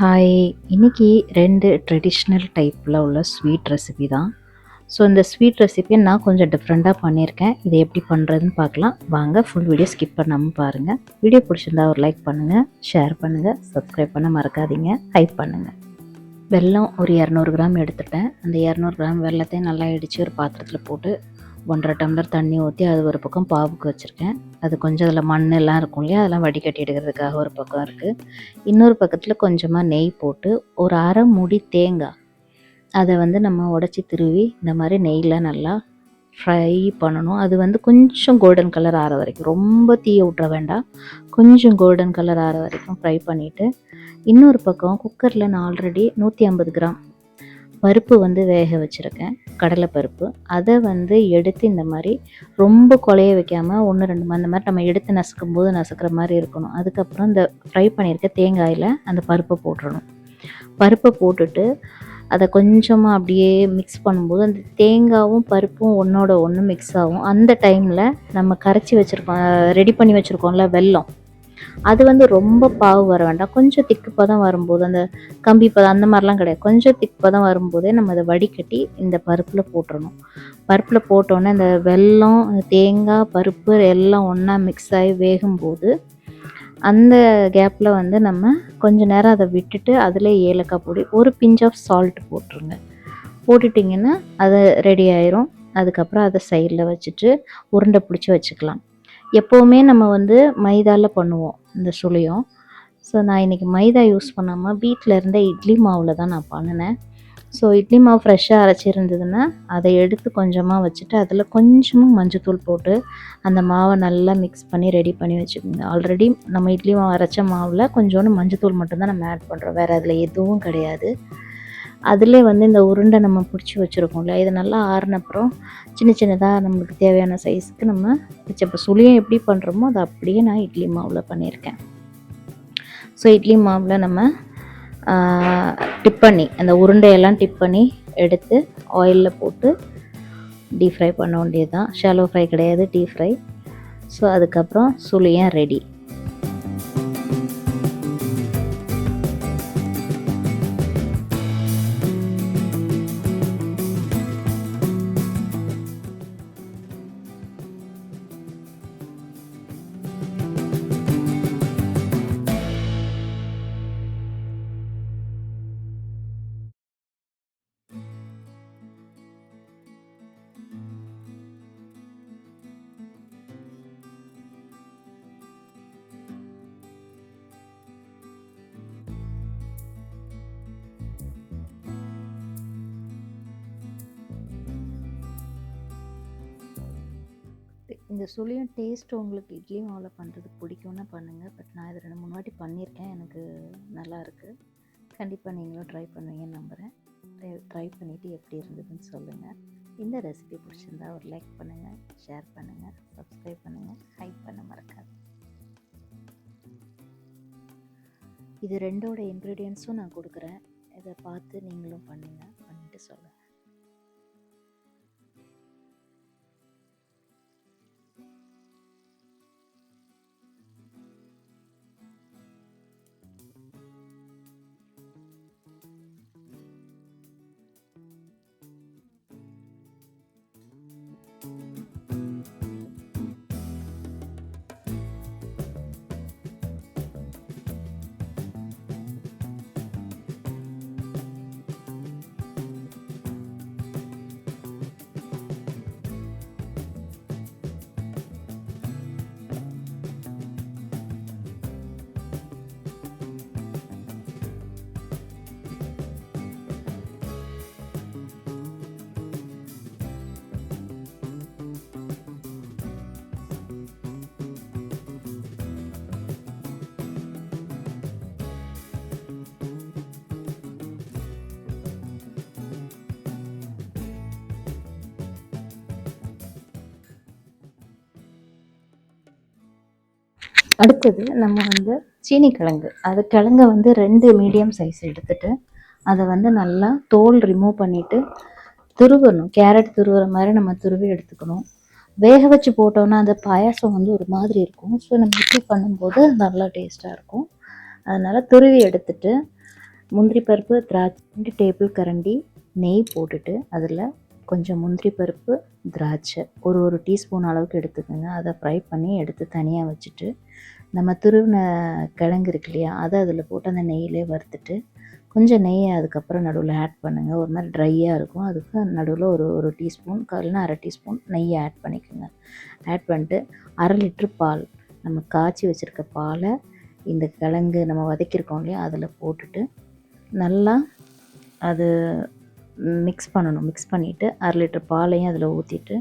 Hi இன்றைக்கி ரெண்டு traditional டைப்பில் உள்ள ஸ்வீட் ரெசிபி தான். ஸோ இந்த ஸ்வீட் ரெசிபியை நான் கொஞ்சம் டிஃப்ரெண்ட்டாக பண்ணியிருக்கேன். இதை எப்படி பண்ணுறதுன்னு பார்க்கலாம். வாங்க ஃபுல் வீடியோ ஸ்கிப் பண்ணாமல் பாருங்கள் வீடியோ பிடிச்சிருந்தா ஒரு லைக் பண்ணுங்கள் ஷேர் பண்ணுங்கள் சப்ஸ்கிரைப் பண்ண மறக்காதீங்க ஹைப் பண்ணுங்கள் வெல்லம் ஒரு இரநூறு கிராம் எடுத்துட்டேன். அந்த இரநூறு கிராம் வெல்லத்தையும் நல்லா இடித்து ஒரு பாத்திரத்தில் போட்டு ஒன்றரை டம்ளர் தண்ணி ஊற்றி அது ஒரு பக்கம் பாவுக்கு வச்சுருக்கேன். அது கொஞ்சம் அதில் மண் எல்லாம் இருக்கும் இல்லையா? அதெல்லாம் வடிகட்டி எடுக்கிறதுக்காக ஒரு பக்கம் இருக்குது இன்னொரு பக்கத்தில் கொஞ்சமாக நெய் போட்டு ஒரு அரை முடி தேங்காய். அதை வந்து நம்ம உடச்சி திருவி இந்த மாதிரி நெய்யில் நல்லா ஃப்ரை பண்ணணும். அது வந்து கொஞ்சம் கோல்டன் கலர் ஆற வரைக்கும். ரொம்ப தீயை விட்ற வேண்டாம். கொஞ்சம் கோல்டன் கலர் ஆற வரைக்கும் ஃப்ரை பண்ணிவிட்டு இன்னொரு பக்கம் குக்கரில் நான் ஆல்ரெடி நூற்றி ஐம்பது கிராம் பருப்பு வந்து வேக வச்சுருக்கேன் கடலை பருப்பு. அதை வந்து எடுத்து இந்த மாதிரி ரொம்ப குழைய வைக்காமல் ஒன்று ரெண்டு மா அந்த மாதிரி நம்ம எடுத்து நசுக்கும் போது நசுக்கிற மாதிரி இருக்கணும். அதுக்கப்புறம் இந்த ஃப்ரை பண்ணியிருக்க தேங்காயில் அந்த பருப்பை போட்டுடணும் பருப்பை போட்டுட்டு அதை கொஞ்சமாக அப்படியே மிக்ஸ் பண்ணும்போது அந்த தேங்காவும் பருப்பும் ஒன்றோட ஒன்று மிக்ஸ் ஆகும். அந்த டைமில் நம்ம கரைச்சி வச்சுருக்கோம் ரெடி பண்ணி வச்சுருக்கோம்ல வெல்லம். அது வந்து ரொம்ப பாவு வர வேண்டாம். கொஞ்சம் திக்கு பதம் வரும்போது அந்த கம்பி பதம் அந்த மாதிரிலாம் கிடையாது. கொஞ்சம் திக்கு பதம் வரும்போதே நம்ம அதை வடிகட்டி இந்த பருப்பில் போட்டுடணும் பருப்பில் போட்டோன்னே இந்த வெல்லம் தேங்காய் பருப்பு எல்லாம் ஒன்றா மிக்ஸ் ஆகி வேகும்போது அந்த கேப்பில் வந்து நம்ம கொஞ்ச நேரம் அதை விட்டுட்டு அதில் ஏலக்காய் பொடி ஒரு பிஞ்ச் ஆஃப் சால்ட் போட்டுருங்க. போட்டுட்டிங்கன்னா அது ரெடி ஆயிரும். அதுக்கப்புறம் அதை சைடில் வச்சுட்டு உருண்டை பிடிச்சி வச்சுக்கலாம். எப்போவுமே நம்ம வந்து மைதாவில் பண்ணுவோம் இந்த சுழியம். ஸோ நான் இன்றைக்கி மைதா யூஸ் பண்ணாமல் வீட்டில் இருந்த இட்லி மாவில் தான் நான் பண்ணினேன். ஸோ இட்லி மாவு ஃப்ரெஷ்ஷாக அரைச்சிருந்ததுன்னா அதை எடுத்து கொஞ்சமாக வச்சுட்டு அதில் கொஞ்சமாக மஞ்சத்தூள் போட்டு அந்த மாவை நல்லா மிக்ஸ் பண்ணி ரெடி பண்ணி வச்சுக்கோங்க. ஆல்ரெடி நம்ம இட்லி மாவு அரைச்ச மாவில் கொஞ்சோண்டு மஞ்சத்தூள் மட்டும்தான் நம்ம ஆட் பண்ணுறோம் வேறு அதில் எதுவும் கிடையாது. அதிலே வந்து இந்த உருண்டை நம்ம பிடிச்சி வச்சுருக்கோம்ல இது நல்லா ஆறினப்புறம் சின்ன சின்னதாக நம்மளுக்கு தேவையான சைஸுக்கு நம்ம வச்ச இப்போ சுழியம் எப்படி பண்ணுறோமோ அதை அப்படியே நான் இட்லி மாவில் பண்ணியிருக்கேன். ஸோ இட்லி மாவில் நம்ம டிப் பண்ணி அந்த உருண்டையெல்லாம் டிப் பண்ணி எடுத்து ஆயிலில் போட்டு டீப் ஃப்ரை பண்ண வேண்டியது தான் ஷாலோ ஃப்ரை கிடையாது டீப் ஃப்ரை ஸோ அதுக்கப்புறம் சுழியம் ரெடி இந்த சுழியும் டேஸ்ட் உங்களுக்கு இட்லி மாவில் பண்ணுறதுக்கு பிடிக்கும்னா பண்ணுங்கள் பட் நான் இது ரெண்டு மூணு வாட்டி பண்ணியிருக்கேன். எனக்கு நல்லா இருக்குது கண்டிப்பாக நீங்களும் ட்ரை பண்ணுவீங்கன்னு நம்புகிறேன் ட்ரை பண்ணிவிட்டு எப்படி இருந்ததுன்னு சொல்லுங்கள் இந்த ரெசிபி பிடிச்சிருந்தா ஒரு லைக் பண்ணுங்கள் ஷேர் பண்ணுங்கள் சப்ஸ்கிரைப் பண்ணுங்கள் ஹைப் பண்ண மறக்காது இது ரெண்டோட இன்க்ரீடியன்ஸும் நான் கொடுக்குறேன். இதை பார்த்து நீங்களும் பண்ணுங்கள் பண்ணிவிட்டு சொல்லுங்கள் அடுத்தது நம்ம வந்து சீனி கிழங்கு அது கிழங்க வந்து ரெண்டு மீடியம் சைஸ் எடுத்துட்டு அதை வந்து நல்லா தோல் ரிமூவ் பண்ணிவிட்டு துருவணும். கேரட் துருவுற மாதிரி நம்ம துருவி எடுத்துக்கணும். வேக வச்சு போட்டோம்னா அந்த பாயாசம் வந்து ஒரு மாதிரி இருக்கும். ஸோ நம்ம இப்படி பண்ணும்போது நல்லா டேஸ்ட்டாக இருக்கும். அதனால் துருவி எடுத்துட்டு முந்திரி பருப்பு திராட்சை ரெண்டு டேபிள் கரண்டி நெய் போட்டுட்டு அதில் கொஞ்சம் முந்திரி பருப்பு திராட்சை ஒரு ஒரு டீஸ்பூன் அளவுக்கு எடுத்துக்கோங்க. அதை ஃப்ரை பண்ணி எடுத்து தனியாக வச்சுட்டு நம்ம துருவின கிழங்கு இருக்கு இல்லையா அதை அதில் போட்டு அந்த நெய்யிலே வறுத்துட்டு கொஞ்சம் நெய்யை அதுக்கப்புறம் நடுவில் ஆட் பண்ணுங்கள் ஒரு மாதிரி ட்ரையாக இருக்கும். அதுக்கு நடுவில் ஒரு ஒரு டீஸ்பூன் இல்லைன்னா அரை டீஸ்பூன் நெய்யை ஆட் பண்ணிக்கோங்க. ஆட் பண்ணிட்டு அரை லிட்ரு பால் நம்ம காய்ச்சி வச்சுருக்க பாலை இந்த கிழங்கு நம்ம வதக்கியிருக்கோம் இல்லையா அதில் போட்டுட்டு நல்லா அது மிக்ஸ் பண்ணணும். மிக்ஸ் பண்ணிவிட்டு அரை லிட்டர் பாலையும் அதில் ஊற்றிட்டு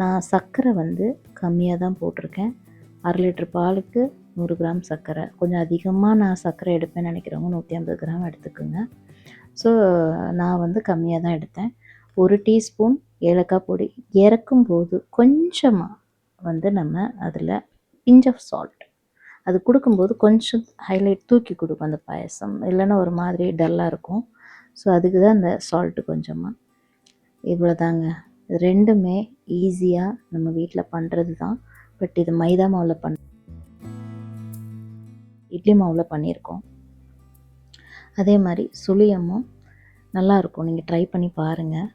நான் சர்க்கரை வந்து கம்மியாக தான் போட்டிருக்கேன். அரை லிட்டர் பாலுக்கு நூறு கிராம் சர்க்கரை. கொஞ்சம் அதிகமாக நான் சர்க்கரை எடுப்பேன்னு நினைக்கிறவங்க நூற்றி ஐம்பது கிராம் எடுத்துக்கோங்க. ஸோ நான் வந்து கம்மியாக தான் எடுத்தேன். ஒரு டீஸ்பூன் ஏலக்காய் பொடி இறக்கும் போது கொஞ்சமாக வந்து நம்ம அதில் பிஞ்ச் ஆஃப் சால்ட் அது கொடுக்கும்போது கொஞ்சம் ஹைலைட் தூக்கி கொடுக்கும் அந்த பாயசம். இல்லைன்னா ஒரு மாதிரி டல்லாக இருக்கும். ஸோ அதுக்கு தான் அந்த சால்ட்டு கொஞ்சமாக இவ்வளோ தாங்க ரெண்டுமே ஈஸியாக நம்ம வீட்டில் பண்ணுறது தான் பட் இது மைதா மாவில் பண்ண இட்லி மாவில் பண்ணியிருக்கோம். அதே மாதிரி சுழியமும் நல்லாயிருக்கும் நீங்கள் ட்ரை பண்ணி பாருங்கள்